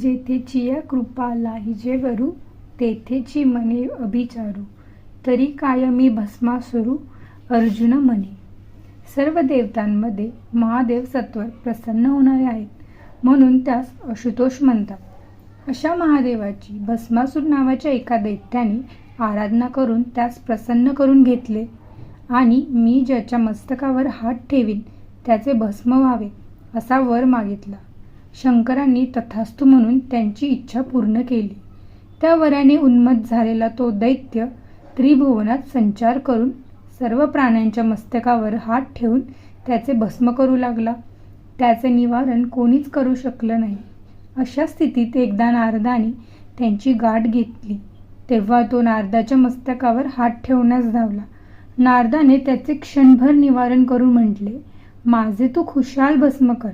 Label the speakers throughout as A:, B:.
A: जेथेची या कृपा लाहिजे वरू तेथेची मने अभिचारू. तरी कायमी भस्मासुरू अर्जुन म्हणे सर्व देवतांमध्ये महादेव सत्वर प्रसन्न होणारे आहेत म्हणून त्यास आशुतोष म्हणतात. अशा महादेवाची भस्मासूर नावाच्या एका दैत्याने आराधना करून त्यास प्रसन्न करून घेतले. आणि मी ज्याच्या मस्तकावर हात ठेवीन त्याचे भस्म व्हावे असा वर मागितला. शंकरांनी तथास्तु म्हणून त्यांची इच्छा पूर्ण केली. त्या वराने उन्मत्त झालेला तो दैत्य त्रिभुवनात संचार करून सर्व प्राण्यांच्या मस्तकावर हात ठेवून त्याचे भस्म करू लागला. त्याचे निवारण कोणीच करू शकलं नाही. अशा स्थितीत एकदा नारदाने त्यांची गाठ घेतली. तेव्हा तो नारदाच्या मस्तकावर हात ठेवण्यास धावला. नारदाने त्याचे क्षणभर निवारण करून म्हटले माझे तू खुशाल भस्म कर.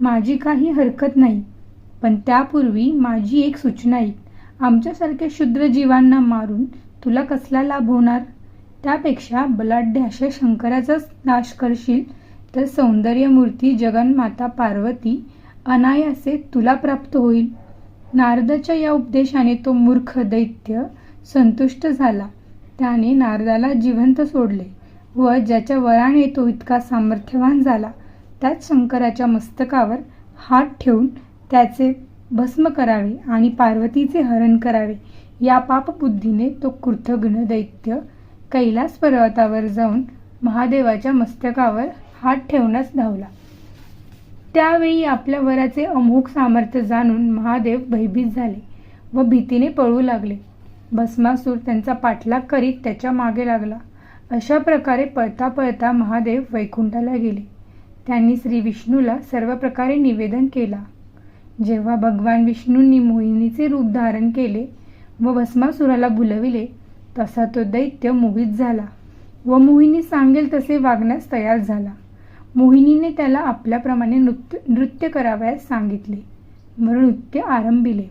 A: माझी काही हरकत नाही. पण त्यापूर्वी माझी एक सूचना आहे. आमच्यासारख्या क्षुद्र जीवांना मारून तुला कसला लाभ होणार? त्यापेक्षा बलाढ्य अशा शंकराचाच नाश करशील तर सौंदर्यमूर्ती जगन्माता पार्वती अनायासे तुला प्राप्त होईल. नारदाच्या या उपदेशाने तो मूर्ख दैत्य संतुष्ट झाला. त्याने नारदाला जिवंत सोडले व ज्याच्या वराने तो इतका सामर्थ्यवान झाला. त्याच शंकराच्या मस्तकावर हात ठेवून त्याचे भस्म करावे आणि पार्वतीचे हरण करावे. या पापबुद्धीने तो कृतघ्न दैत्य कैलास पर्वतावर जाऊन महादेवाच्या मस्तकावर हात ठेवण्यास धावला. त्यावेळी आपल्या वराचे अमोघ सामर्थ्य जाणून महादेव भयभीत झाले व भीतीने पळू लागले. भस्मासूर त्यांचा पाठलाग करीत त्याच्यामागे लागला. अशा प्रकारे पळता पळता महादेव वैकुंठाला गेले. त्यांनी श्री विष्णूला सर्व प्रकारे निवेदन केला. जेव्हा भगवान विष्णूंनी मोहिनीचे रूप धारण केले व भस्मासुराला बुलविले तसा तो दैत्य मोहित झाला व मोहिनी सांगेल तसे वागण्यास तयार झाला. मोहिनीने त्याला आपल्याप्रमाणे नृत्य नृत्य करावयास सांगितले व नृत्य आरंभिले.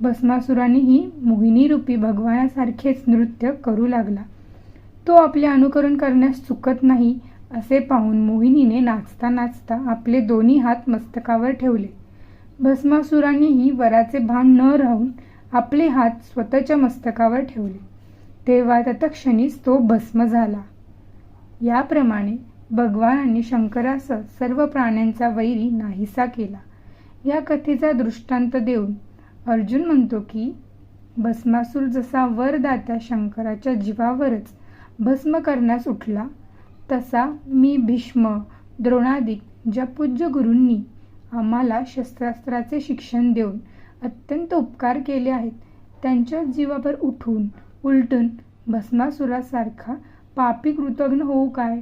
A: भस्मासुरानेही मोहिनी रूपी भगवानासारखेच नृत्य करू लागला. तो आपले अनुकरण करण्यास चुकत नाही असे पाहून मोहिनीने नाचता नाचता आपले दोन्ही हात मस्तकावर ठेवले. भस्मासुरानेही वराचे भान न राहून आपले हात स्वतःच्या मस्तकावर ठेवले. तेव्हा तत्क्षणीच तो भस्म झाला. याप्रमाणे भगवानांनी शंकरासह सर्व प्राण्यांचा वैरी नाहीसा केला. या कथेचा दृष्टांत देऊन अर्जुन म्हणतो की भस्मासूर जसा वरदात्या शंकराच्या जीवावरच भस्म करण्यास उठला तसा मी भीष्म द्रोणादिक ज्या पूज्य गुरूंनी आम्हाला शस्त्रास्त्राचे शिक्षण देऊन अत्यंत उपकार केले आहेत. त्यांच्या जीवावर उठून उलटून भस्मासुरासारखा पापी कृतघ्न होऊ काय?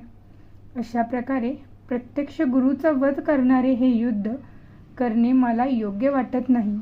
A: अशा प्रकारे प्रत्यक्ष गुरुचा वध करणारे हे युद्ध करणे मला योग्य वाटत नाही.